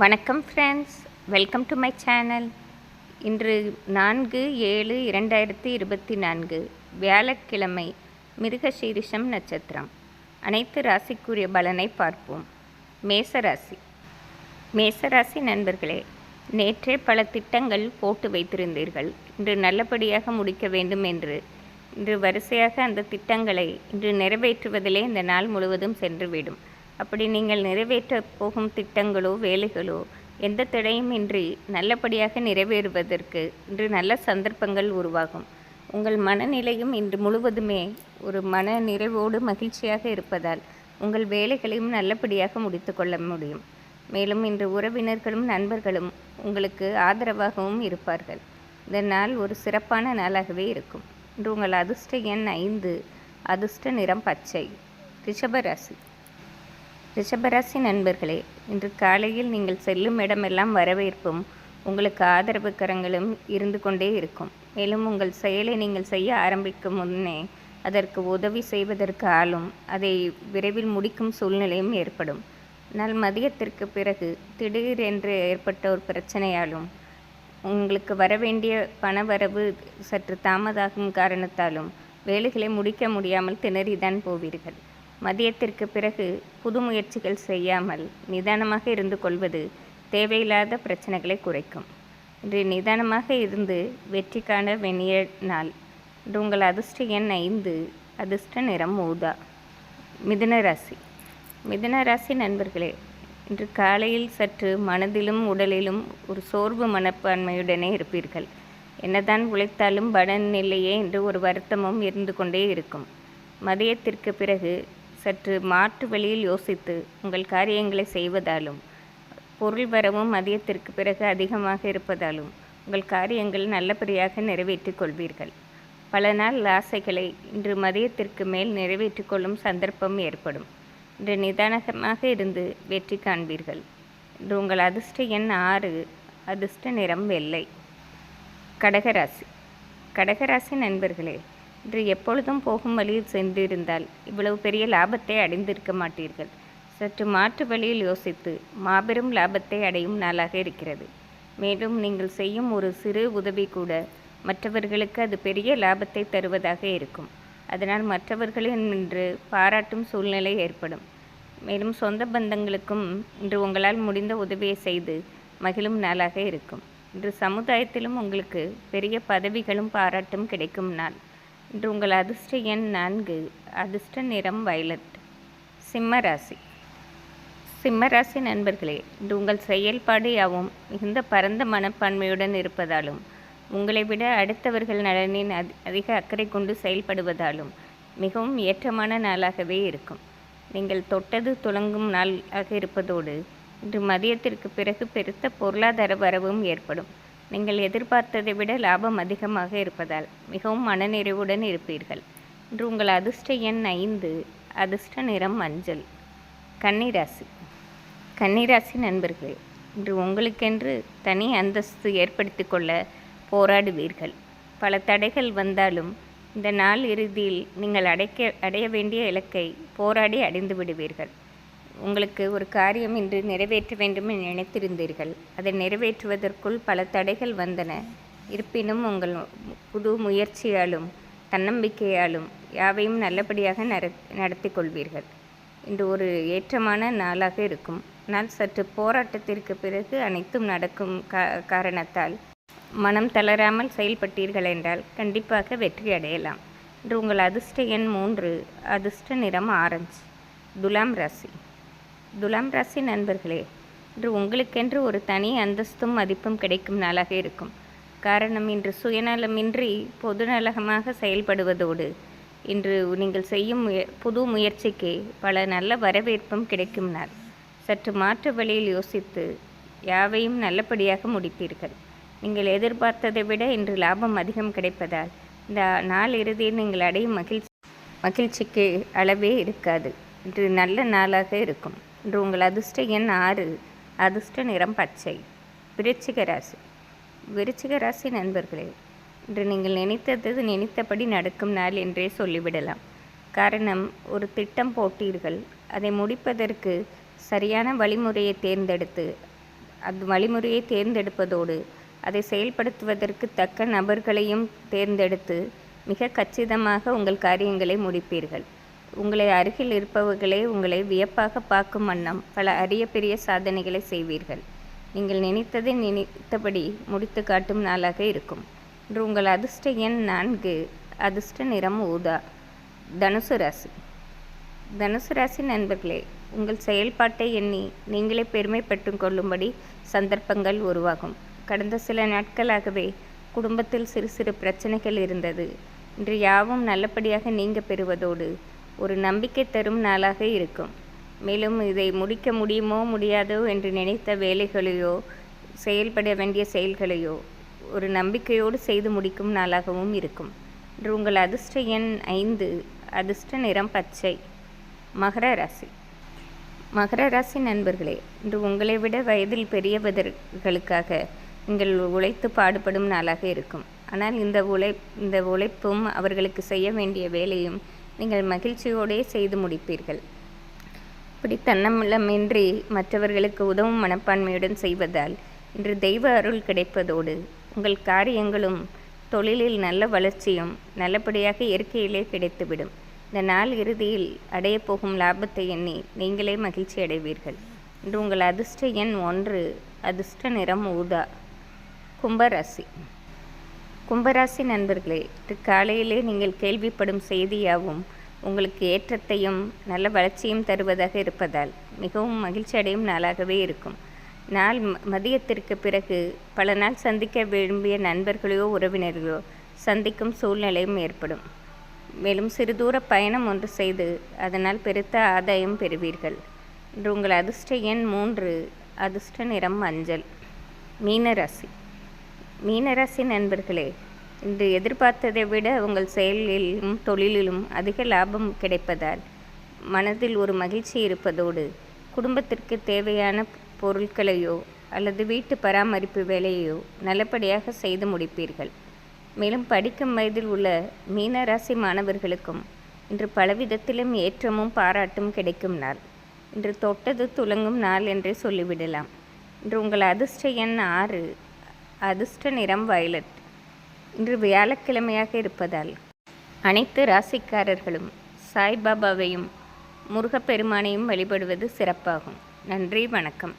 வணக்கம் friends welcome to my channel இன்று நான்கு ஏழு இரண்டாயிரத்தி இருபத்தி நான்கு வியாழக்கிழமை மிருகசீரிஷம் நட்சத்திரம். அனைத்து ராசிக்குரிய பலனை பார்ப்போம். மேசராசி. மேசராசி நண்பர்களே நேற்றே பல திட்டங்கள் போட்டு வைத்திருந்தீர்கள். இன்று நல்லபடியாக முடிக்க வேண்டும் என்று. இன்று வரிசையாக அந்த திட்டங்களை இன்று நிறைவேற்றுவதிலே இந்த நாள் முழுவதும் சென்றுவிடும். அப்படி நீங்கள் நிறைவேற்றப் போகும் திட்டங்களோ வேலைகளோ எந்த தடையுமின்றி நல்லபடியாக நிறைவேறுவதற்கு இன்று நல்ல சந்தர்ப்பங்கள் உருவாகும். உங்கள் மனநிலையும் இன்று முழுவதுமே ஒரு மன நிறைவோடு மகிழ்ச்சியாக இருப்பதால் உங்கள் வேலைகளையும் நல்லபடியாக முடித்துக்கொள்ள முடியும். மேலும் இன்று உறவினர்களும் நண்பர்களும் உங்களுக்கு ஆதரவாகவும் இருப்பார்கள். இந்த நாள் ஒரு சிறப்பான நாளாகவே இருக்கும். இன்று உங்கள் அதிர்ஷ்ட எண் ஐந்து அதிர்ஷ்ட நிறம் பச்சை ரிஷபராசி ரிஷபராசி நண்பர்களே இன்று காலையில் நீங்கள் செல்லும் இடமெல்லாம் வரவேற்பும் உங்களுக்கு ஆதரவு கரங்களும் இருந்து கொண்டே இருக்கும். மேலும் உங்கள் செயலை நீங்கள் செய்ய ஆரம்பிக்கும் முன்னே அதற்கு உதவி செய்வதற்கு ஆளும் அதை விரைவில் முடிக்கும் சூழ்நிலையும் ஏற்படும். ஆனால் மதியத்திற்கு பிறகு திடீரென்று ஏற்பட்ட ஒரு பிரச்சனையாலும் உங்களுக்கு வரவேண்டிய பணவரவு சற்று தாமதாகும் காரணத்தாலும் வேலைகளை முடிக்க முடியாமல் திணறிதான் போவீர்கள். மதியத்திற்கு பிறகு புது முயற்சிகள் செய்யாமல் நிதானமாக இருந்து கொள்வது தேவையில்லாத பிரச்சனைகளை குறைக்கும். இன்று நிதானமாக இருந்து வெற்றிக்கான வெண்ணிய நாள். இன்று உங்கள் அதிர்ஷ்ட எண் ஐந்து அதிர்ஷ்ட நிறம் ஊதா. மிதுன ராசி. மிதுன ராசி நண்பர்களே இன்று காலையில் சற்று மனதிலும் உடலிலும் ஒரு சோர்வு மனப்பான்மையுடனே இருப்பீர்கள். என்னதான் உழைத்தாலும் பலன் இல்லையே என்று ஒரு வருத்தமும் இருந்து கொண்டே இருக்கும். மதியத்திற்கு பிறகு சற்று மாற்று வழியில் யோசித்து உங்கள் காரியங்களை செய்வதாலும் பொருள் வரவும் மதியத்திற்கு பிறகு அதிகமாக இருப்பதாலும் உங்கள் காரியங்கள் நல்லபடியாக நிறைவேற்றிக் கொள்வீர்கள். பல நாள் ஆசைகளை இன்று மதியத்திற்கு மேல் நிறைவேற்றிக் கொள்ளும் சந்தர்ப்பம் ஏற்படும். இன்று நிதானமாக இருந்து வெற்றி காண்பீர்கள். இன்று உங்கள் அதிர்ஷ்ட எண் ஆறு அதிர்ஷ்ட நிறம் வெள்ளை. கடகராசி. கடகராசி நண்பர்களே இன்று எப்பொழுதும் போகும் வழியில் சென்றிருந்தால் இவ்வளவு பெரிய லாபத்தை அடைந்திருக்க மாட்டீர்கள். சற்று மாற்று வழியில் யோசித்து மாபெரும் லாபத்தை அடையும் நாளாக இருக்கிறது. மேலும் நீங்கள் செய்யும் ஒரு சிறு உதவி கூட மற்றவர்களுக்கு அது பெரிய லாபத்தை தருவதாக இருக்கும். அதனால் மற்றவர்களின் நின்று பாராட்டும் சூழ்நிலை ஏற்படும். மேலும் சொந்த பந்தங்களுக்கும் இன்று உங்களால் முடிந்த உதவியை செய்து மகிழும் நாளாக இருக்கும். இன்று சமுதாயத்திலும் உங்களுக்கு பெரிய பதவிகளும் பாராட்டும் கிடைக்கும் நாள். இன்று உங்கள் அதிர்ஷ்ட எண் நான்கு அதிர்ஷ்ட நிறம் வயலட் சிம்மராசி. சிம்மராசி நண்பர்களே இன்று உங்கள் செயல்பாடு யாவும் மிகுந்த பரந்த மனப்பான்மையுடன் இருப்பதாலும் உங்களை விட அடுத்தவர்கள் நலனின் அதி அதிக அக்கறை கொண்டு செயல்படுவதாலும் மிகவும் ஏற்றமான நாளாகவே இருக்கும். நீங்கள் தொட்டது துளங்கும் நாளாக இருப்பதோடு இன்று மதியத்திற்கு பிறகு பெருத்த பொருளாதார வரவும் ஏற்படும். நீங்கள் எதிர்பார்த்ததை விட லாபம் அதிகமாக இருப்பதால் மிகவும் மனநிறைவுடன் இருப்பீர்கள். இன்று உங்கள் அதிர்ஷ்ட எண் ஐந்து அதிர்ஷ்ட நிறம் மஞ்சள். கன்னிராசி. கன்னிராசி நண்பர்களே இன்று உங்களுக்கென்று தனி அந்தஸ்து ஏற்படுத்தி கொள்ள போராடுவீர்கள். பல தடைகள் வந்தாலும் இந்த நாள் இறுதியில் நீங்கள் அடைக்க அடைய வேண்டிய இலக்கை போராடி அடைந்து விடுவீர்கள். உங்களுக்கு ஒரு காரியம் இன்று நிறைவேற்ற வேண்டும் என நினைத்திருந்தீர்கள். அதை நிறைவேற்றுவதற்குள் பல தடைகள் வந்தன. இருப்பினும் உங்கள் புது முயற்சியாலும் தன்னம்பிக்கையாலும் யாவையும் நல்லபடியாக நடத்தி கொள்வீர்கள் இன்று ஒரு ஏற்றமான நாளாக இருக்கும். நாள் சற்று போராட்டத்திற்கு பிறகு அனைத்தும் நடக்கும் கா காரணத்தால் மனம் தளராமல் செயல்பட்டீர்கள் என்றால் கண்டிப்பாக வெற்றி அடையலாம். இன்று உங்கள் அதிர்ஷ்ட எண் மூன்று அதிர்ஷ்ட நிறம் ஆரஞ்சு துலாம் ராசி. துலாம் ராசி நண்பர்களே இன்று உங்களுக்கென்று ஒரு தனி அந்தஸ்தும் மதிப்பும் கிடைக்கும் நாளாக இருக்கும். காரணம் இன்று சுயநலமின்றி பொதுநலகமாக செயல்படுவதோடு இன்று நீங்கள் செய்யும் முய புது முயற்சிக்கு பல நல்ல வரவேற்பும் கிடைக்கும் நாள். சற்று மாற்று வழியில் யோசித்து யாவையும் நல்லபடியாக முடிப்பீர்கள் நீங்கள் எதிர்பார்த்ததை விட இன்று லாபம் அதிகம் கிடைப்பதால் இந்த நாள் இறுதியில் நீங்கள் அடையும் மகிழ்ச்சி மகிழ்ச்சிக்கு அளவே இருக்காது. இன்று நல்ல நாளாக இருக்கும். இன்று உங்கள் அதிர்ஷ்ட எண் ஆறு. அதிர்ஷ்ட நிறம் பச்சை. விருச்சிக ராசி. விருச்சிக ராசி நண்பர்களே இன்று நீங்கள் நினைத்தது நினைத்தபடி நடக்கும் நாள் என்றே சொல்லிவிடலாம். காரணம் ஒரு திட்டம் போட்டீர்கள். அதை முடிப்பதற்கு சரியான வழிமுறையை தேர்ந்தெடுத்து அது வழிமுறையை தேர்ந்தெடுப்பதோடு அதை செயல்படுத்துவதற்கு தக்க நபர்களையும் தேர்ந்தெடுத்து மிக கச்சிதமாக உங்கள் காரியங்களை முடிப்பீர்கள். உங்களை அருகில் இருப்பவர்களே உங்களை வியப்பாக பார்க்கும் வண்ணம் பல அரிய பெரிய சாதனைகளை செய்வீர்கள். நீங்கள் நினைத்ததை நினைத்தபடி முடித்து காட்டும் நாளாக இருக்கும். இன்று உங்கள் அதிர்ஷ்ட எண் நான்கு அதிர்ஷ்ட நிறம் ஊதா தனுசு ராசி. தனுசு ராசி நண்பர்களே உங்கள் செயல்பாட்டை எண்ணி நீங்களே பெருமைப்பட்டு கொள்ளும்படி சந்தர்ப்பங்கள் உருவாகும். கடந்த சில நாட்களாகவே குடும்பத்தில் சிறு சிறு பிரச்சனைகள் இருந்தது. இன்று யாவும் நல்லபடியாக நீங்க பெறுவதோடு ஒரு நம்பிக்கை தரும் நாளாக இருக்கும். மேலும் இதை முடிக்க முடியுமோ முடியாதோ என்று நினைத்த வேலைகளையோ செயல்பட வேண்டிய செயல்களையோ ஒரு நம்பிக்கையோடு செய்து முடிக்கும் நாளாகவும் இருக்கும். இன்று உங்கள் அதிர்ஷ்ட எண் ஐந்து அதிர்ஷ்ட நிறம் பச்சை. மகர ராசி. மகர ராசி நண்பர்களே இன்று உங்களை விட வயதில் பெரியவர்களுக்காக நீங்கள் உழைத்து பாடுபடும் நாளாக இருக்கும். ஆனால் இந்த உழை இந்த உழைப்பும் அவர்களுக்கு செய்ய வேண்டிய வேலையும் நீங்கள் மகிழ்ச்சியோடே செய்து முடிப்பீர்கள். இப்படி தன்னமில்லமின்றி மற்றவர்களுக்கு உதவும் மனப்பான்மையுடன் செய்வதால் இன்று தெய்வ அருள் கிடைப்பதோடு உங்கள் காரியங்களும் தொழிலில் நல்ல வளர்ச்சியும் நல்லபடியாக இயற்கையிலே கிடைத்துவிடும். இந்த நாள் இறுதியில் அடையப்போகும் லாபத்தை எண்ணி நீங்களே மகிழ்ச்சி அடைவீர்கள். இன்று உங்கள் அதிர்ஷ்ட எண் ஒன்று அதிர்ஷ்ட நிறம் ஊதா கும்பராசி. கும்பராசி நண்பர்களே இன்று காலையிலே நீங்கள் கேள்விப்படும் செய்தியாகவும் உங்களுக்கு ஏற்றத்தையும் நல்ல வளர்ச்சியும் தருவதாக இருப்பதால் மிகவும் மகிழ்ச்சி அடையும் நாளாகவே இருக்கும். நாள் மதியத்திற்கு பிறகு பல நாள் சந்திக்க விரும்பிய நண்பர்களையோ உறவினர்களோ சந்திக்கும் சூழ்நிலையும் ஏற்படும். மேலும் சிறு தூர பயணம் ஒன்று செய்து அதனால் பெருத்த ஆதாயம் பெறுவீர்கள். இன்று உங்கள் அதிர்ஷ்ட எண் மூன்று அதிர்ஷ்ட நிறம் மஞ்சள். மீனராசி. மீனராசி நண்பர்களே இன்று எதிர்பார்த்ததை விட உங்கள் செயலிலும் தொழிலிலும் அதிக லாபம் கிடைப்பதால் மனதில் ஒரு மகிழ்ச்சி இருப்பதோடு குடும்பத்திற்கு தேவையான பொருட்களையோ அல்லது வீட்டு பராமரிப்பு வேலையோ நல்லபடியாக செய்து முடிப்பீர்கள். மேலும் படிக்கும் வயதில் உள்ள மீனராசி மாணவர்களுக்கும் இன்று பலவிதத்திலும் ஏற்றமும் பாராட்டும் கிடைக்கும் நாள். இன்று தொட்டது துலங்கும் நாள் என்றே சொல்லிவிடலாம். இன்று உங்கள் அதிர்ஷ்ட எண் ஆறு அதிர்ஷ்ட நிறம் வயலட். இன்று வியாழக்கிழமையாக இருப்பதால் அனைத்து ராசிக்காரர்களும் சாய்பாபாவையும் முருகப்பெருமானையும் வழிபடுவது சிறப்பாகும். நன்றி வணக்கம்.